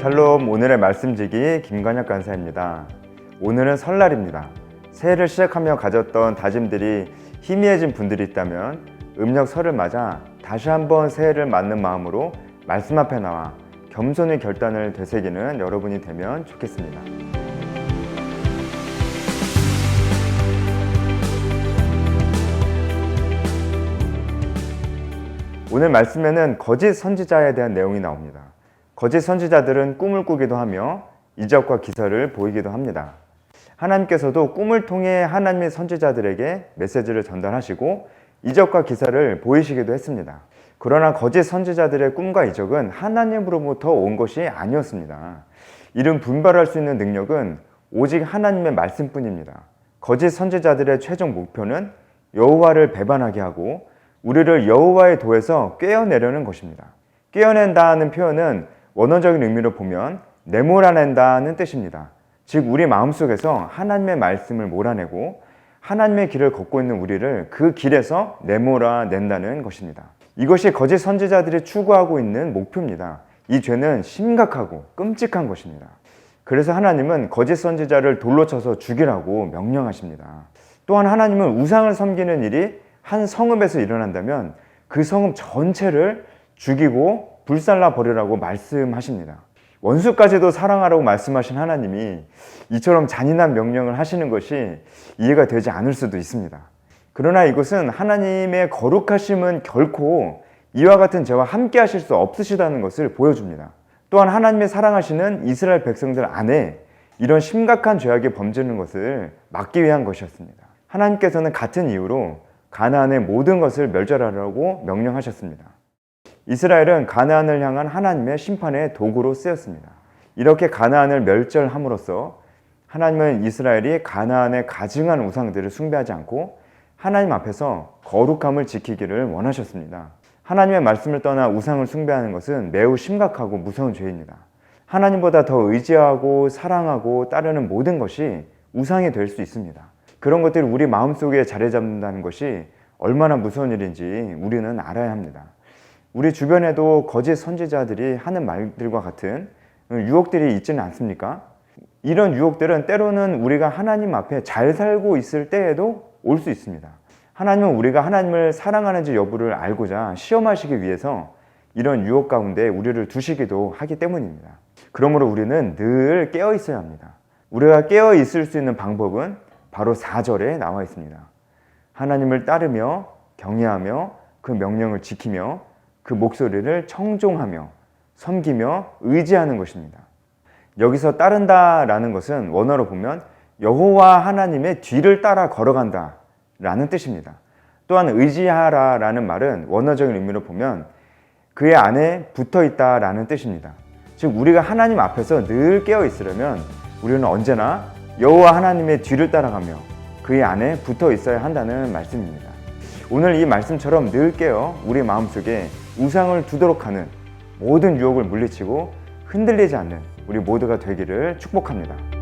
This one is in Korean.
샬롬 오늘의 말씀지기 김관혁 간사입니다. 오늘은 설날입니다. 새해를 시작하며 가졌던 다짐들이 희미해진 분들이 있다면 음력 설을 맞아 다시 한번 새해를 맞는 마음으로 말씀 앞에 나와 겸손의 결단을 되새기는 여러분이 되면 좋겠습니다. 오늘 말씀에는 거짓 선지자에 대한 내용이 나옵니다. 거짓 선지자들은 꿈을 꾸기도 하며 이적과 기사를 보이기도 합니다. 하나님께서도 꿈을 통해 하나님의 선지자들에게 메시지를 전달하시고 이적과 기사를 보이시기도 했습니다. 그러나 거짓 선지자들의 꿈과 이적은 하나님으로부터 온 것이 아니었습니다. 이른 분별할 수 있는 능력은 오직 하나님의 말씀뿐입니다. 거짓 선지자들의 최종 목표는 여호와를 배반하게 하고 우리를 여호와의 도에서 꿰어내려는 것입니다. 꿰어낸다는 표현은 원어적인 의미로 보면 내몰아낸다는 뜻입니다. 즉 우리 마음속에서 하나님의 말씀을 몰아내고 하나님의 길을 걷고 있는 우리를 그 길에서 내몰아낸다는 것입니다. 이것이 거짓 선지자들이 추구하고 있는 목표입니다. 이 죄는 심각하고 끔찍한 것입니다. 그래서 하나님은 거짓 선지자를 돌로 쳐서 죽이라고 명령하십니다. 또한 하나님은 우상을 섬기는 일이 한 성읍에서 일어난다면 그 성읍 전체를 죽이고 불살라 버리라고 말씀하십니다. 원수까지도 사랑하라고 말씀하신 하나님이 이처럼 잔인한 명령을 하시는 것이 이해가 되지 않을 수도 있습니다. 그러나 이것은 하나님의 거룩하심은 결코 이와 같은 죄와 함께 하실 수 없으시다는 것을 보여줍니다. 또한 하나님의 사랑하시는 이스라엘 백성들 안에 이런 심각한 죄악이 범죄는 것을 막기 위한 것이었습니다. 하나님께서는 같은 이유로 가나안의 모든 것을 멸절하라고 명령하셨습니다. 이스라엘은 가나안을 향한 하나님의 심판의 도구로 쓰였습니다. 이렇게 가나안을 멸절함으로써 하나님은 이스라엘이 가나안의 가증한 우상들을 숭배하지 않고 하나님 앞에서 거룩함을 지키기를 원하셨습니다. 하나님의 말씀을 떠나 우상을 숭배하는 것은 매우 심각하고 무서운 죄입니다. 하나님보다 더 의지하고 사랑하고 따르는 모든 것이 우상이 될 수 있습니다. 그런 것들이 우리 마음속에 자리 잡는다는 것이 얼마나 무서운 일인지 우리는 알아야 합니다. 우리 주변에도 거짓 선지자들이 하는 말들과 같은 유혹들이 있지는 않습니까? 이런 유혹들은 때로는 우리가 하나님 앞에 잘 살고 있을 때에도 올 수 있습니다. 하나님은 우리가 하나님을 사랑하는지 여부를 알고자 시험하시기 위해서 이런 유혹 가운데 우리를 두시기도 하기 때문입니다. 그러므로 우리는 늘 깨어 있어야 합니다. 우리가 깨어 있을 수 있는 방법은 바로 4절에 나와 있습니다. 하나님을 따르며 경외하며 그 명령을 지키며 그 목소리를 청종하며 섬기며 의지하는 것입니다. 여기서 따른다라는 것은 원어로 보면 여호와 하나님의 뒤를 따라 걸어간다 라는 뜻입니다. 또한 의지하라 라는 말은 원어적인 의미로 보면 그의 안에 붙어 있다 라는 뜻입니다. 즉 우리가 하나님 앞에서 늘 깨어 있으려면 우리는 언제나 여호와 하나님의 뒤를 따라가며 그의 안에 붙어 있어야 한다는 말씀입니다. 오늘 이 말씀처럼 늘 깨어 우리 마음속에 우상을 두도록 하는 모든 유혹을 물리치고 흔들리지 않는 우리 모두가 되기를 축복합니다.